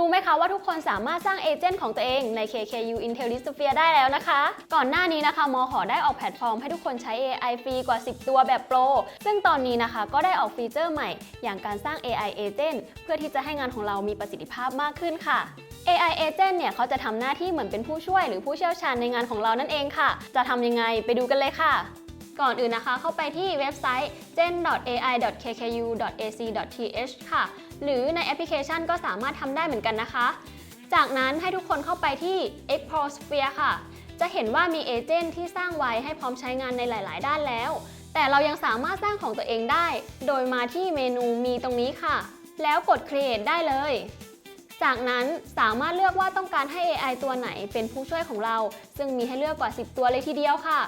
รู้ไหมคะว่าทุกคนสามารถสร้างเอเจนต์ของตัวเองใน KKU Intellisphere ได้แล้วนะคะ ก่อนหน้านี้นะคะมอขอได้ออกแพลตฟอร์มให้ทุกคนใช้ AI ฟรีกว่า 10 ตัวแบบโปร ซึ่งตอนนี้นะคะก็ได้ออกฟีเจอร์ใหม่ อย่างการสร้าง AI Agent เพื่อที่จะให้งานของเรามีประสิทธิภาพมากขึ้นค่ะ AI Agent เนี่ยเขาจะทำหน้าที่เหมือนเป็นผู้ช่วยหรือผู้เชี่ยวชาญในงานของเรานั่นเองค่ะ จะทำยังไงไปดูกันเลยค่ะ ก่อนอื่นนะคะเข้าไปที่เว็บไซต์ gen.ai.kkU.ac.th ค่ะ หรือในแอปพลิเคชันก็สามารถทำได้เหมือนกันนะคะ จากนั้นให้ทุกคนเข้าไปที่ Explosphere ค่ะ จะเห็นว่ามีเอเจนต์ที่สร้างไว้ให้พร้อมใช้งานในหลาย ๆ ด้านแล้ว แต่เรายังสามารถสร้างของตัวเองได้ โดยมาที่เมนูมีตรงนี้ค่ะ แล้วกด Create ได้เลยจากนั้นสามารถเลือกว่าต้องการให้ AI ตัวไหนเป็นผู้ช่วยของเรา ซึ่งมีให้เลือกกว่า 10 ตัวเลยทีเดียวค่ะ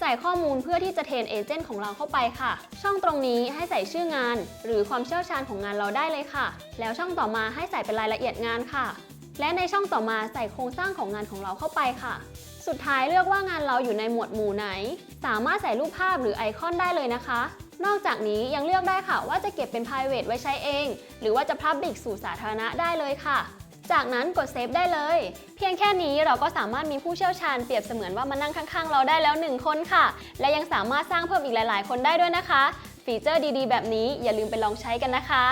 ใส่ข้อมูลเพื่อที่จะเทรนเอเจนต์ของเราเข้าไปค่ะ ช่องตรงนี้ให้ใส่ชื่องาน หรือความเชี่ยวชาญของงานเราได้เลยค่ะ แล้วช่องต่อมาให้ใส่เป็นรายละเอียดงานค่ะ และในช่องต่อมาใส่โครงสร้างของงานของเราเข้าไปค่ะ สุดท้ายเลือกว่างานเราอยู่ในหมวดหมู่ไหน สามารถใส่รูปภาพหรือไอคอนได้เลยนะคะ นอกจากนี้ยังเลือกได้ค่ะว่าจะเก็บเป็น private ไว้ใช้เอง หรือว่าจะ public สู่สาธารณะได้เลยค่ะ จากนั้นกดเซฟได้เลย เพียงแค่นี้เราก็สามารถมีผู้เชี่ยวชาญเปรียบเสมือนว่ามานั่งข้างๆ เราได้แล้ว 1 คนค่ะ และยังสามารถสร้างเพิ่มอีกหลาย ๆ คนได้ด้วยนะคะ ฟีเจอร์ดีๆ แบบนี้อย่าลืมไปลองใช้กันนะคะ